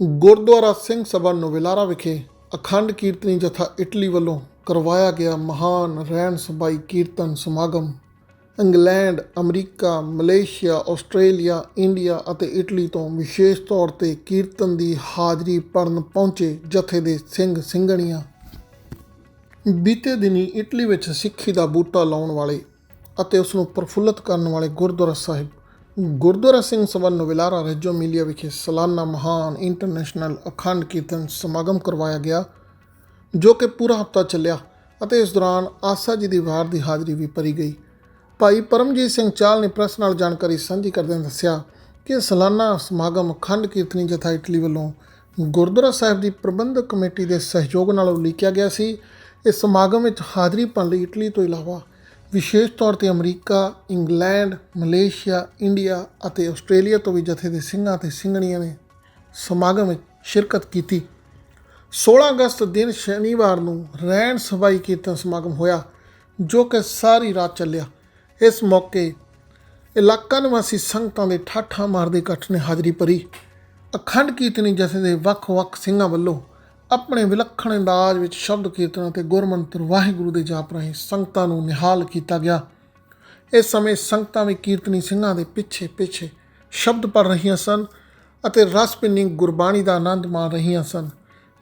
ਗੁਰਦੁਆਰਾ ਸਿੰਘ ਸਭਾ ਨੋਵੇਲਾਰਾ ਵਿਖੇ ਅਖੰਡ ਕੀਰਤਨੀ ਜਥਾ ਇਟਲੀ ਵੱਲੋਂ ਕਰਵਾਇਆ ਗਿਆ ਮਹਾਨ ਰਹਿਣ ਸਬਾਈ ਕੀਰਤਨ ਸਮਾਗਮ। England, America, Malaysia, Australia, India ਅਤੇ ਇਟਲੀ ਤੋਂ ਵਿਸ਼ੇਸ਼ ਤੌਰ ਤੇ ਕੀਰਤਨ ਦੀ ਹਾਜ਼ਰੀ ਭਰਨ ਪਹੁੰਚੇ ਜਥੇ ਦੇ ਸਿੰਘ ਸਿੰਘਣੀਆਂ। ਬੀਤੇ ਦਿਨੀ ਇਟਲੀ ਵਿੱਚ ਸਿੱਖੀ ਦਾ ਬੂਟਾ ਲਾਉਣ ਵਾਲੇ ਅਤੇ ਉਸ ਨੂੰ ਪ੍ਰਫੁੱਲਤ ਕਰਨ ਵਾਲੇ ਗੁਰਦੁਆਰਾ ਸਾਹਿਬ ਗੁਰਦੁਆਰਾ ਸਿੰਘ ਸਭਾ ਨੋਵੇਲਾਰਾ ਰੇਜੋ ਮਿਲੀਆ ਵਿਖੇ ਸਾਲਾਨਾ ਮਹਾਨ ਇੰਟਰਨੈਸ਼ਨਲ ਅਖੰਡ ਕੀਰਤਨ ਸਮਾਗਮ ਕਰਵਾਇਆ ਗਿਆ, ਜੋ ਕਿ ਪੂਰਾ ਹਫਤਾ ਚੱਲਿਆ ਅਤੇ ਇਸ ਦੌਰਾਨ ਆਸਾ ਜੀ ਦੀ ਵਾਰ ਦੀ ਹਾਜ਼ਰੀ ਵੀ ਭਰੀ ਗਈ। ਭਾਈ ਪਰਮਜੀਤ ਸਿੰਘ ਚਾਲ ਨੇ ਪ੍ਰੈਸ ਨਾਲ ਜਾਣਕਾਰੀ ਸਾਂਝੀ ਕਰਦਿਆਂ ਦੱਸਿਆ ਕਿ ਸਾਲਾਨਾ ਸਮਾਗਮ ਅਖੰਡ ਕੀਰਤਨੀ ਜਥਾ ਇਟਲੀ ਵੱਲੋਂ ਗੁਰਦੁਆਰਾ ਸਾਹਿਬ ਦੀ ਪ੍ਰਬੰਧਕ ਕਮੇਟੀ ਦੇ ਸਹਿਯੋਗ ਨਾਲ ਉਲੀਕਿਆ ਗਿਆ ਸੀ। ਇਸ ਸਮਾਗਮ ਵਿੱਚ ਹਾਜ਼ਰੀ ਭਰਨ ਲਈ ਇਟਲੀ ਤੋਂ ਇਲਾਵਾ ਵਿਸ਼ੇਸ਼ ਤੌਰ ਤੇ ਅਮਰੀਕਾ, ਇੰਗਲੈਂਡ, ਮਲੇਸ਼ੀਆ, ਇੰਡੀਆ ਅਤੇ ਆਸਟ੍ਰੇਲੀਆ ਤੋਂ ਵੀ ਜਥੇ ਦੇ ਸਿੰਘਾਂ ਅਤੇ ਸਿੰਘਣੀਆਂ ਨੇ ਸਮਾਗਮ ਵਿੱਚ ਸ਼ਿਰਕਤ ਕੀਤੀ। 16 ਅਗਸਤ ਦਿਨ ਸ਼ਨੀਵਾਰ ਨੂੰ ਰਹਿਣ ਸਬਾਈ ਕੀਰਤਨ ਸਮਾਗਮ ਹੋਇਆ, ਜੋ ਕਿ ਸਾਰੀ ਰਾਤ ਚੱਲਿਆ। ਇਸ ਮੌਕੇ ਇਲਾਕਾ ਨਿਵਾਸੀ ਸੰਗਤਾਂ ਦੇ ਠਾਠਾਂ ਮਾਰਦੇ ਇਕੱਠ ਨੇ ਹਾਜ਼ਰੀ ਭਰੀ। ਅਖੰਡ ਕੀਰਤਨੀ ਜਥੇ ਦੇ ਵੱਖ-ਵੱਖ ਸਿੰਘਾਂ ਵੱਲੋਂ ਆਪਣੇ ਵਿਲੱਖਣ ਅੰਦਾਜ਼ ਵਿੱਚ ਸ਼ਬਦ ਕੀਰਤਨ ਅਤੇ ਗੁਰਮੰਤਰ ਵਾਹਿਗੁਰੂ ਦੇ ਜਾਪ ਰਾਹੀਂ ਸੰਗਤਾਂ ਨੂੰ ਨਿਹਾਲ ਕੀਤਾ ਗਿਆ। ਇਸ ਸਮੇਂ ਸੰਗਤਾਂ ਵੀ ਕੀਰਤਨੀ ਸਿੰਘਾਂ ਦੇ ਪਿੱਛੇ ਪਿੱਛੇ ਸ਼ਬਦ ਪੜ ਰਹੀਆਂ ਸਨ ਅਤੇ ਰਸ ਪਿੰਨੀ ਗੁਰਬਾਣੀ ਦਾ ਆਨੰਦ ਮਾਣ ਰਹੀਆਂ ਸਨ।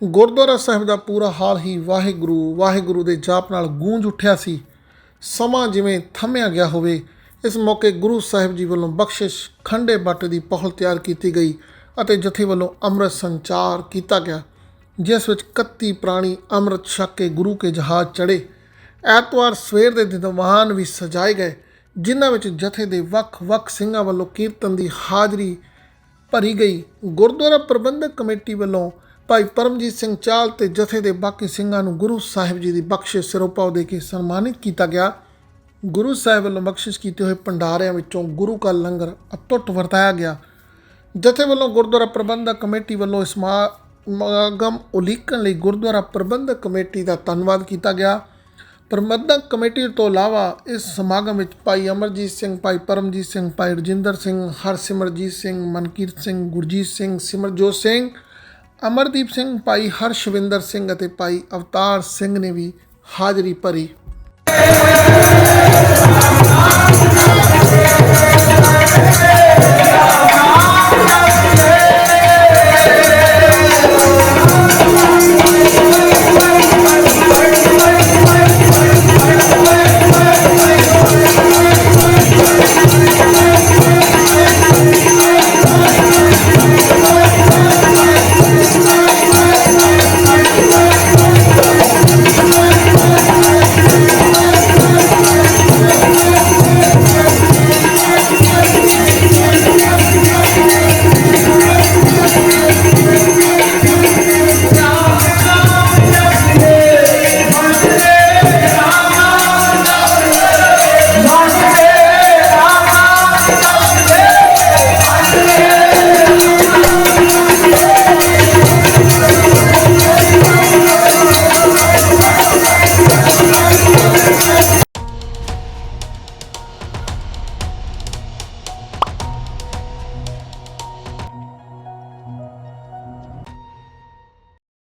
ਗੁਰਦੁਆਰਾ ਸਾਹਿਬ ਦਾ ਪੂਰਾ ਹਾਲ ਹੀ ਵਾਹਿਗੁਰੂ ਵਾਹਿਗੁਰੂ ਦੇ ਜਾਪ ਨਾਲ ਗੂੰਜ ਉੱਠਿਆ ਸੀ। ਸਮਾਂ ਜਿਵੇਂ ਥੰਮਿਆ ਗਿਆ ਹੋਵੇ, ਇਸ ਮੌਕੇ ਗੁਰੂ ਸਾਹਿਬ ਜੀ ਵੱਲੋਂ ਬਖਸ਼ਿਸ਼ ਖੰਡੇ ਬੱਟ ਦੀ ਪਹਲ ਤਿਆਰ ਕੀਤੀ ਗਈ ਅਤੇ ਜਥੇ ਵੱਲੋਂ ਅੰਮ੍ਰਿਤ ਸੰਚਾਰ ਕੀਤਾ ਗਿਆ। ਜਿਸ ਵਿੱਚ 31 ਪ੍ਰਾਣੀ ਅੰਮ੍ਰਿਤ ਛਕ ਕੇ ਗੁਰੂ ਕੇ ਜਹਾਜ਼ ਚੜੇ ਐਤਵਾਰ ਸਵੇਰ ਦੇ ਦਿਨ ਵਾਹਨ ਵੀ ਸਜਾਏ ਗਏ, ਜਿਨ੍ਹਾਂ ਵਿੱਚ ਜਥੇ ਦੇ ਵੱਖ-ਵੱਖ ਸਿੰਘਾਂ ਵੱਲੋਂ ਕੀਰਤਨ ਦੀ ਹਾਜ਼ਰੀ ਭਰੀ ਗਈ। ਗੁਰਦੁਆਰਾ ਪ੍ਰਬੰਧਕ ਕਮੇਟੀ ਵੱਲੋਂ ਭਾਈ ਪਰਮਜੀਤ ਸਿੰਘ ਚਾਲ ਤੇ ਜਥੇ ਦੇ ਬਾਕੀ ਸਿੰਘਾਂ ਨੂੰ ਗੁਰੂ ਸਾਹਿਬ ਜੀ ਦੀ ਬਖਸ਼ਿਸ਼ ਸਿਰੋਪਾਓ ਦੇ ਕੇ ਸਨਮਾਨਿਤ ਕੀਤਾ ਗਿਆ। ਗੁਰੂ ਸਾਹਿਬ ਵੱਲੋਂ ਬਖਸ਼ਿਸ਼ ਕੀਤੇ ਹੋਏ ਭੰਡਾਰਿਆਂ ਵਿੱਚੋਂ ਗੁਰੂ ਕਾ ਲੰਗਰ ਅਟੁੱਟ ਵਰਤਾਇਆ ਗਿਆ। ਜਥੇ ਵੱਲੋਂ ਗੁਰਦੁਆਰਾ ਪ੍ਰਬੰਧਕ ਕਮੇਟੀ ਵੱਲੋਂ ਇਸ ਸਮਾ- ਸਮਾਗਮ ਉਲੀਕਣ ਲਈ ਗੁਰਦੁਆਰਾ ਪ੍ਰਬੰਧਕ ਕਮੇਟੀ ਦਾ ਧੰਨਵਾਦ ਕੀਤਾ ਗਿਆ। ਪ੍ਰਬੰਧਕ ਕਮੇਟੀ ਤੋਂ ਇਲਾਵਾ ਇਸ ਸਮਾਗਮ ਵਿੱਚ ਭਾਈ ਅਮਰਜੀਤ ਸਿੰਘ, ਭਾਈ ਪਰਮਜੀਤ ਸਿੰਘ, ਭਾਈ ਰਜਿੰਦਰ ਸਿੰਘ, ਹਰਸਿਮਰਜੀਤ ਸਿੰਘ, ਮਨਕੀਰਤ ਸਿੰਘ, ਗੁਰਜੀਤ ਸਿੰਘ, ਸਿਮਰਜੋਤ ਸਿੰਘ, ਅਮਰਦੀਪ ਸਿੰਘ, ਭਾਈ ਹਰਸ਼ਵਿੰਦਰ ਸਿੰਘ ਅਤੇ ਭਾਈ ਅਵਤਾਰ ਸਿੰਘ ਨੇ ਵੀ ਹਾਜ਼ਰੀ ਭਰੀ।